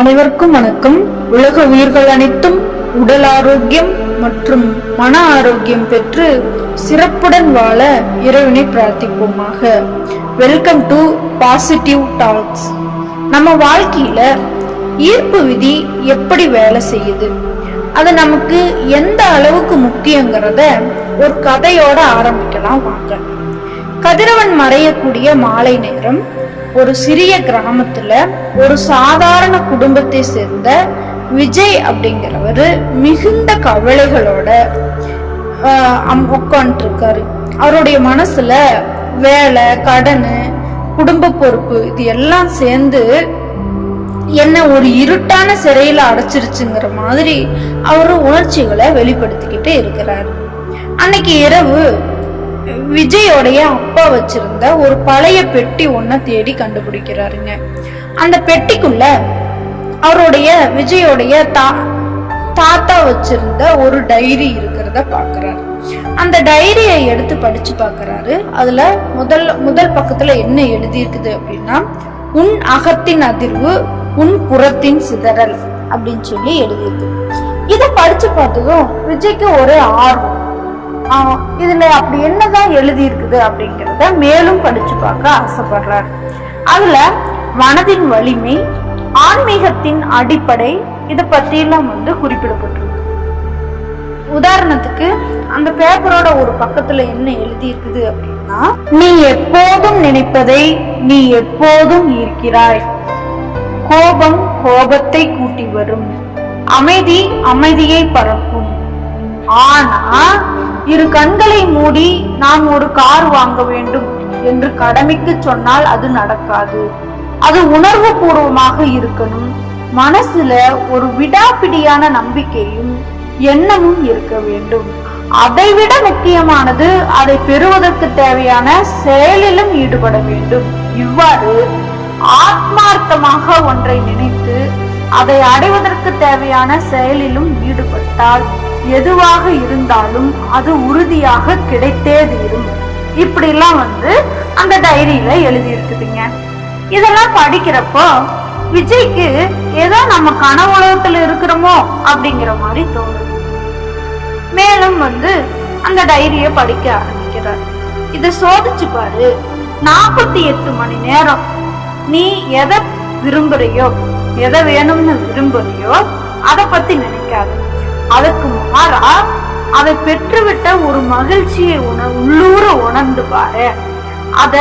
அனைவருக்கும் வணக்கம். உலக உயிர்கள் அனைத்தும் உடல் ஆரோக்கியம் மற்றும் மன ஆரோக்கியம் பெற்று சிறப்புடன் வாழ இறைவனை பிரார்த்திப்போமாக. வெல்கம் டு பாசிட்டிவ் டாக்ஸ் நம்ம வாழ்க்கையில ஈர்ப்பு விதி எப்படி வேலை செய்யுது? அது நமக்கு எந்த அளவுக்கு முக்கியங்கிறத ஒரு கதையோட ஆரம்பிக்கலாம் வாங்க. கதிரவன் மறையக்கூடிய மாலை நேரம் ஒரு சிறிய கிராமத்துல ஒரு சாதாரண குடும்பத்தை சேர்ந்த விஜய் அப்படிங்கிறவர் மிகுந்த கவலைகளோட உட்காந்துட்டு இருக்காரு அவருடைய மனசுல வேலை கடன் குடும்ப பொறுப்பு இது எல்லாம் சேர்ந்து என்ன ஒரு இருட்டான சிறையில அடைச்சிருச்சுங்கிற மாதிரி அவரு உணர்ச்சிகளை வெளிப்படுத்திக்கிட்டு இருக்கிறாரு. அன்னைக்கு இரவு விஜயோடைய அப்பா வச்சிருந்த ஒரு பழைய பெட்டி ஒன்ன தேடி கண்டுபிடிக்கிறாருங்க. அந்த பெட்டிக்குள்ள அவருடைய விஜயோடைய தா தாத்தா வச்சிருந்த ஒரு டைரி இருக்கிறத பாக்குறாரு. அந்த டைரியை எடுத்து படிச்சு பாக்குறாரு. அதுல முதல் முதல் பக்கத்துல என்ன எழுதி இருக்குது அப்படின்னா உன் அகத்தின் அதிர்வு உன் புறத்தின் சிதறல் அப்படின்னு சொல்லி எழுதியிருக்கு. இதை படிச்சு பார்த்ததும் விஜய்க்கு ஒரு ஆர்வம். இதுல அப்படி என்னதான் எழுதி இருக்குது அப்படிங்கிறத மேலும் படிச்சு பார்க்க ஆசைப்படுறாரு. அதுல மனதின் வலிமை ஆன்மீகத்தின் அடிப்படை இதை பற்றியெல்லாம் வந்து குறிப்பிடப்பட்டிருக்கு. உதாரணத்துக்கு அந்த பேப்பரோட ஒரு பக்கத்துல என்ன எழுதி இருக்குது அப்படின்னா நீ எப்போதும் நினைப்பதை நீ எப்போதும் ஈர்க்கிறாய். கோபம் கோபத்தை கூட்டி வரும். அமைதி அமைதியை பரப்பும். ஆனா இரு கண்களை மூடி நான் ஒரு கார் வாங்க வேண்டும் என்று கடமைக்கு சொன்னால் அது நடக்காது. அது உணர்வு பூர்வமாக இருக்கணும். மனசுல ஒரு விடாப்பிடியான நம்பிக்கையும் எண்ணமும் இருக்க வேண்டும். அதைவிட முக்கியமானது அதை பெறுவதற்கு தேவையான செயலிலும் ஈடுபட வேண்டும். இவ்வாறு ஆத்மார்த்தமாக ஒன்றை நினைத்து அதை அடைவதற்கு தேவையான செயலிலும் ஈடுபட்டால் எதுவாக இருந்தாலும் அது உறுதியாக கிடைத்தே தீரும் இப்படிலாம் வந்து அந்த டைரியில எழுதி இருக்குதுங்க இதெல்லாம் படிக்கிறப்போ விஜய்க்கு ஏதோ நம்ம கனவுலகத்துல இருக்கிறோமோ அப்படிங்கிற மாதிரி தோணுது மேலும் வந்து அந்த டைரிய படிக்க ஆரம்பிக்கிறார். இத சோதிச்சு பாரு நாற்பத்தி எட்டு மணி நேரம். நீ எதை விரும்புறியோ எதை வேணும்னு விரும்புறியோ அதை பத்தி நினைக்காது. அதுக்கு மாறா அதை பெற்றுவிட்ட ஒரு மகிழ்ச்சியை உண உள்ளூர உணர்ந்து பாரு. அத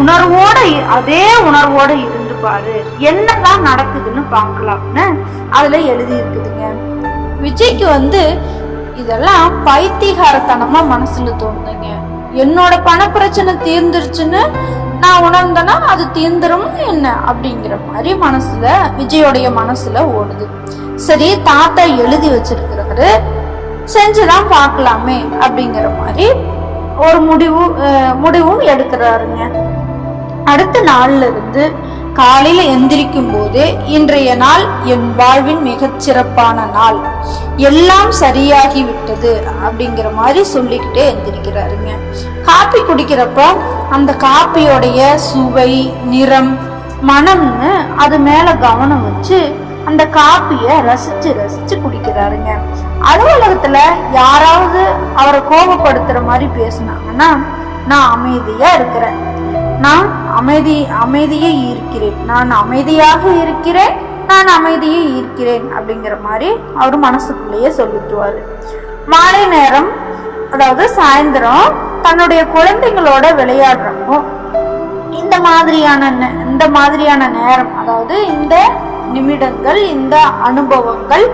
உணர்வோட அதே உணர்வோட இருந்து பாரு. என்னதான் நடக்குதுன்னு பார்க்கலாம்னு அதுல எழுதி இருக்குதுங்க விஜய்க்கு வந்து இதெல்லாம் பைத்தியகாரத்தனமா மனசுல தோணுதுங்க. என்னோட பண பிரச்சனை தீர்ந்துருச்சுன்னு நான் உணர்ந்தேன்னா அது தீர்ந்துரும் என்ன? அப்படிங்கிற மாதிரி மனசுல விஜயோடைய மனசுல ஓடுது. சரி தாத்தா எழுதி வச்சிருக்கிறாரு. செஞ்சுதான் பார்க்கலாமே அப்படிங்கிற மாதிரி ஒரு முடிவு முடிவும் எடுக்கிறாருங்க. அடுத்த நாள்ல இருந்து காலையில எந்திரிக்கும் போது இன்றைய நாள் என் வாழ்வின் மிகச் சிறப்பான நாள். எல்லாம் சரியாகி விட்டது அப்படிங்கிற மாதிரி சொல்லிக்கிட்டே எந்திரிக்கிறாருங்க. காப்பி குடிக்கிறப்ப அந்த காப்பியோடைய சுவை நிறம் மனம்னு அது மேல கவனம் வச்சு அந்த காப்பிய ரசிச்சு ரசிச்சு குடிக்கிறாருங்க. அலுவலகத்துல யாராவது அவரை கோபப்படுத்துற மாதிரி பேசுனாங்கன்னா நான் அமைதியா இருக்கிறேன். நான் அமைதி அமைதியை ஈர்க்கிறேன். நான் அமைதியாக இருக்கிறேன் நான் அமைதியை ஈர்க்கிறேன் அப்படிங்கிற மாதிரி அவர் மனசுக்குள்ளேயே சொல்லிட்டுவாரு. மாலை நேரம் அதாவது சாயந்தரம் தன்னுடைய குழந்தைங்களோட விளையாடுறப்போ இந்த மாதிரியான இந்த மாதிரியான நேரம் அதாவது இந்த நிமிடங்கள் இந்த அனுபவங்கள்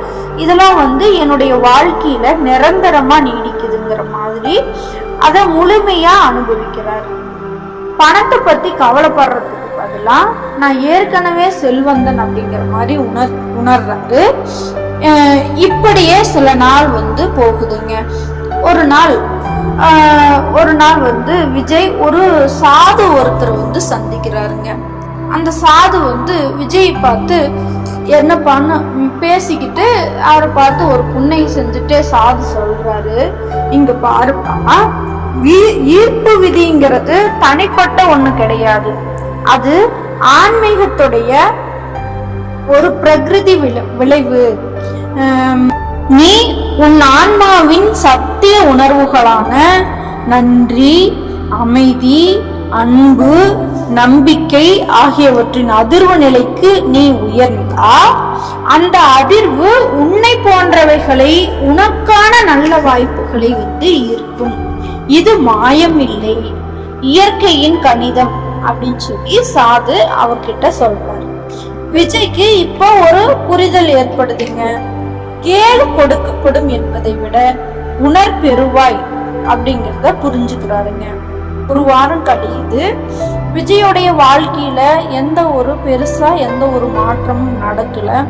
இதெல்லாம் வந்து என்னுடைய வாழ்க்கையில நிரந்தரமா நீடிக்குதுங்கிற மாதிரி அதை முழுமையா அனுபவிக்கிறார். பணத்தை பத்தி கவலைப்படுறதுக்கு பதிலா நான் ஏற்கனவே செல்வந்தன் அப்படிங்கிற மாதிரி உணர் உணர்றாரு இப்படியே சில நாள் வந்து போகுதுங்க. ஒரு நாள் ஒரு நாள் வந்து விஜய் ஒரு சாது ஒருத்தர் வந்து சந்திக்கிறாருங்க. அந்த சாது வந்து விஜய் பார்த்து என்ன பண்ண பேசிக்கிட்டு அவரை பார்த்து ஒரு புண்ணையை செஞ்சுட்டே சாது சொல்றாரு. இங்க பாருப்பா ஈர்ப்பு விதிங்கிறது தனிப்பட்ட ஒண்ணு கிடையாது. அது ஆன்மீகத்துடைய ஒரு பிரகிருதி விளை- விளைவு. நீ உன் ஆன்மாவின் சத்திய உணர்வுகளான நன்றி அமைதி அன்பு நம்பிக்கை ஆகியவற்றின் அதிர்வு நிலைக்கு நீ உயர்ந்தா அந்த அதிர்வு உன்னை போன்றவைகளை உனக்கான நல்ல வாய்ப்புகளை வந்து ஈர்க்கும். இது மாயம் இல்லை இயற்கையின் கணிதம் அப்படின்னு சொல்லி சாது அவர்கிட்ட சொல்றாரு. விஜய்க்கு இப்போ ஒரு புரிதல் ஏற்படுதுங்க. கேடு கொடுக்கப்படும் என்பதை விட உணர் பெறுவாய் அப்படிங்கிறத புரிஞ்சுக்கிறாருங்க. ஒரு வாரம் கழியுது. விஜயோடைய வாழ்க்கையில எந்த ஒரு பெருசா எந்த ஒரு மாற்றமும் நடக்கல.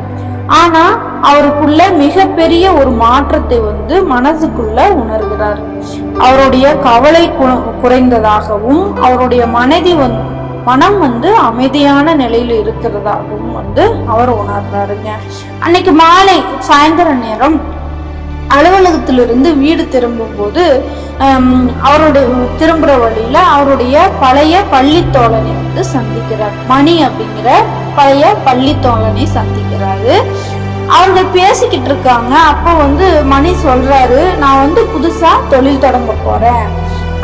ஆனா அவருக்குள்ள மிகப்பெரிய ஒரு மாற்றத்தை வந்து மனசுக்குள்ள உணர்கிறார். அவருடைய கவலை கு- குறைந்ததாகவும் அவருடைய மனதி வந் மனம் வந்து அமைதியான நிலையில இருக்கிறதாகவும் வந்து அவர் உணர்றாருங்க. அன்னைக்கு மாலை சாயந்தர நேரம் அலுவலகத்திலிருந்து வீடு திரும்பும்போது போது அவருடைய திரும்புற வழியில அவருடைய பழைய பள்ளி தோழனை வந்து சந்திக்கிறார். மணி அப்படிங்கிற பழைய பள்ளி தோழனை சந்திக்கிறாரு. அவர்கள் பேசிக்கிட்டு இருக்காங்க. அப்போ வந்து மணி சொல்றாரு நான் வந்து புதுசா தொழில் தொடங்க போறேன்.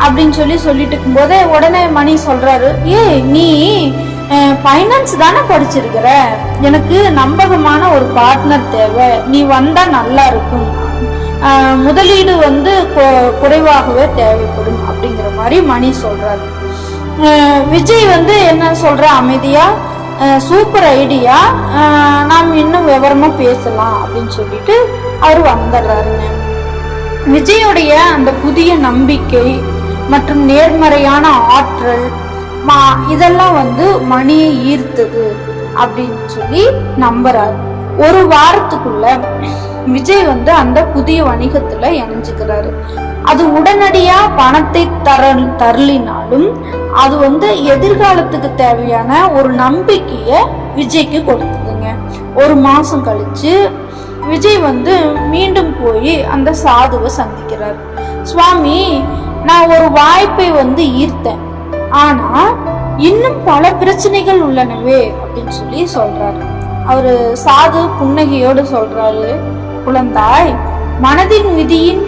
அப்படின்னு சொல்லி சொல்லிட்டு இருக்கும்போதே உடனே மணி சொல்றாரு ஏய் நீ ஃபைனான்ஸ் தானே படிச்சிருக்கிற? எனக்கு நம்பகமான ஒரு பார்ட்னர் தேவை. நீ வந்தா நல்லா இருக்கும். முதலீடு வந்து கொ- குறைவாகவே தேவைப்படும் அப்படிங்கிற மாதிரி மணி சொல்றாரு. விஜய் வந்து என்ன சொல்ற? அமைதியா? சூப்பர் ஐடியா நாம் இன்னும் விவரமா பேசலாம் அப்படின்னு சொல்லிட்டு அவர் வந்துடுறாருங்க. விஜயுடைய அந்த புதிய நம்பிக்கை மற்றும் நேர்மறையான ஆற்றல் மா- இதெல்லாம் வந்து மணியை ஈர்த்தது அப்படின்னு சொல்லி நம்புறாரு. ஒரு வாரத்துக்குள்ள விஜய் வந்து அந்த புதிய வணிகத்துல இணைஞ்சுக்கிறாரு. அது உடனடியா பணத்தை தர தரலினாலும் அது வந்து எதிர்காலத்துக்கு தேவையான ஒரு நம்பிக்கைய விஜய்க்கு கொடுத்துதுங்க ஒரு மாசம் கழிச்சு விஜய் வந்து மீண்டும் போய் அந்த சாதுவை சந்திக்கிறார். சுவாமி நான் ஒரு வாய்ப்பை வந்து ஈர்த்தேன். ஆனா இன்னும் பல பிரச்சனைகள் உள்ளனவே அப்படின்னு சொல்லி சொல்றாரு. அவரு சாது புன்னகையோடு சொல்றாரு. குழந்தாய் மனதின் விதியின்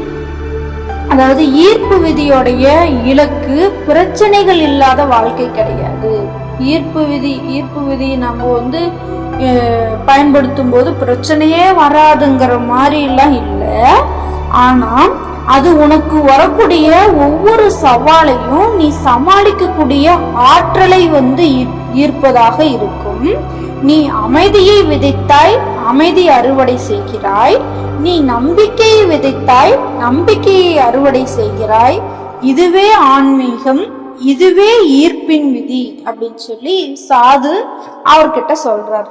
அதாவது ஈர்ப்பு விதியோடைய இலக்கு பிரச்சனைகள் இல்லாத வாழ்க்கை கிடையாது. ஈர்ப்பு விதி ஈர்ப்பு விதி நம்ம வந்து பயன்படுத்தும் போது பிரச்சனையே வராதுங்கிற மாதிரிலாம் இல்லை. ஆனா அது உனக்கு வரக்கூடிய ஒவ்வொரு சவாலையும் நீ சமாளிக்கக்கூடிய ஆற்றலை வந்து ஈர்ப்பதாக இருக்கும். நீ அமைதியை விதைத்தாய் அமைதி அறுவடை செய்கிறாய். நீ நம்பிக்கையை விதைத்தாய் நம்பிக்கையை அறுவடை செய்கிறாய். இதுவே ஆன்மீகம் இதுவே ஈர்ப்பின் விதி அப்படின்னு சொல்லி சாது அவர்கிட்ட சொல்றாரு.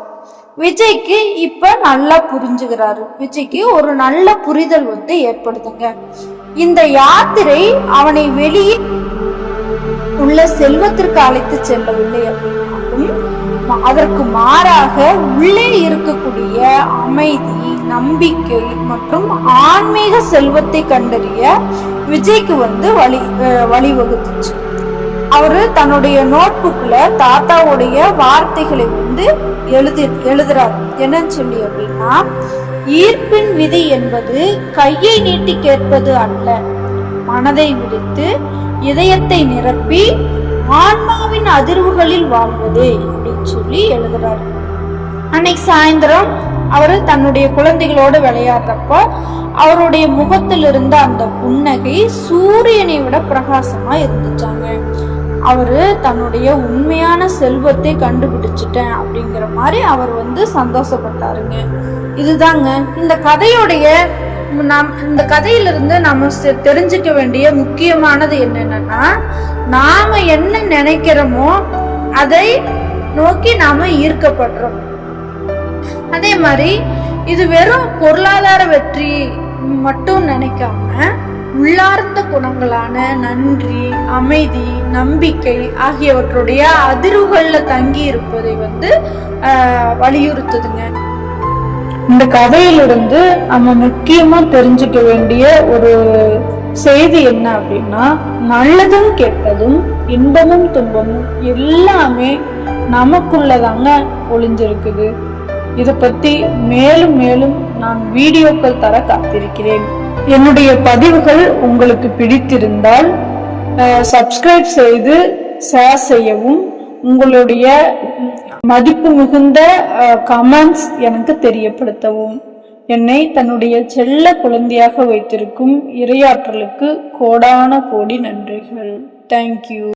விஜய்க்கு இப்ப நல்லா புரிஞ்சுகிறாரு விஜய்க்கு ஒரு நல்ல புரிதல் வந்து ஏற்படுதுங்க. இந்த யாத்திரை அவனை வெளியே உள்ள செல்வத்திற்கு அழைத்து செல்லவில்லை. அப்படின்னா அதற்கு மாறாக உள்ளே இருக்கக்கூடிய அமைதி நம்பிக்கை மற்றும் ஆன்மீக செல்வத்தை கண்டறிய விஜய்க்கு வந்து வழி வழிவகுத்துச்சு. அவரு தன்னுடைய நோட்புக்ல தாத்தாவுடைய வார்த்தைகளை வந்து எழுதி எழுதுறாரு. என்னன்னு சொல்லி அப்படின்னா ஈர்ப்பின் விதி என்பது கையை நீட்டி கேட்பது அல்ல. மனதை விடுத்து இதயத்தை நிரப்பி ஆன்மாவின் அதிர்வுகளில் வாழ்வதே. அப்படின்னு சொல்லி எழுதுறாரு. அன்னைக்கு சாயந்தரம் அவர் தன்னுடைய குழந்தைகளோடு விளையாடுறப்போ அவருடைய முகத்தில் இருந்த அந்த புன்னகை சூரியனை விட பிரகாசமா இருந்துச்சாங்க. அவரு தன்னுடைய உண்மையான செல்வத்தை கண்டுபிடிச்சிட்டேன் அப்படிங்கிற மாதிரி அவர் வந்து சந்தோஷப்பட்டாருங்க. இதுதாங்க இந்த கதையுடைய நம் இந்த கதையிலிருந்து நம்ம செ- தெரிஞ்சுக்க வேண்டிய முக்கியமானது என்னென்னா நாம என்ன நினைக்கிறோமோ அதை நோக்கி நாம ஈர்க்கப்படுறோம். அதே மாதிரி இது வெறும் பொருளாதார வெற்றி மட்டும் நினைக்காம உள்ளார்ந்த குணங்களான நன்றி அமைதி நம்பிக்கை ஆகியவற்றுடைய அதிர்வுகள்ல தங்கி இருப்பதை வந்து வலியுறுத்துதுங்க. இந்த கதையிலிருந்து நம்ம முக்கியமா தெரிஞ்சுக்க வேண்டிய ஒரு செய்தி என்ன அப்படின்னா நல்லதும் கெட்டதும் இன்பமும் துன்பமும் எல்லாமே நமக்குள்ளதாங்க ஒளிஞ்சிருக்குது. இதை பத்தி மேலும் மேலும் நான் வீடியோக்கள் தர காத்திருக்கிறேன். என்னுடைய பதிவுகள் உங்களுக்கு பிடித்திருந்தால் சப்ஸ்கிரைப் செய்து ஷேர் செய்யவும். உங்களுடைய மதிப்பு மிகுந்த கமெண்ட்ஸ் எனக்கு தெரியப்படுத்தவும். என்னை தன்னுடைய செல்ல குழந்தையாக வைத்திருக்கும் இரையாற்றலுக்கு கோடான கோடி நன்றிகள். தேங்க்யூ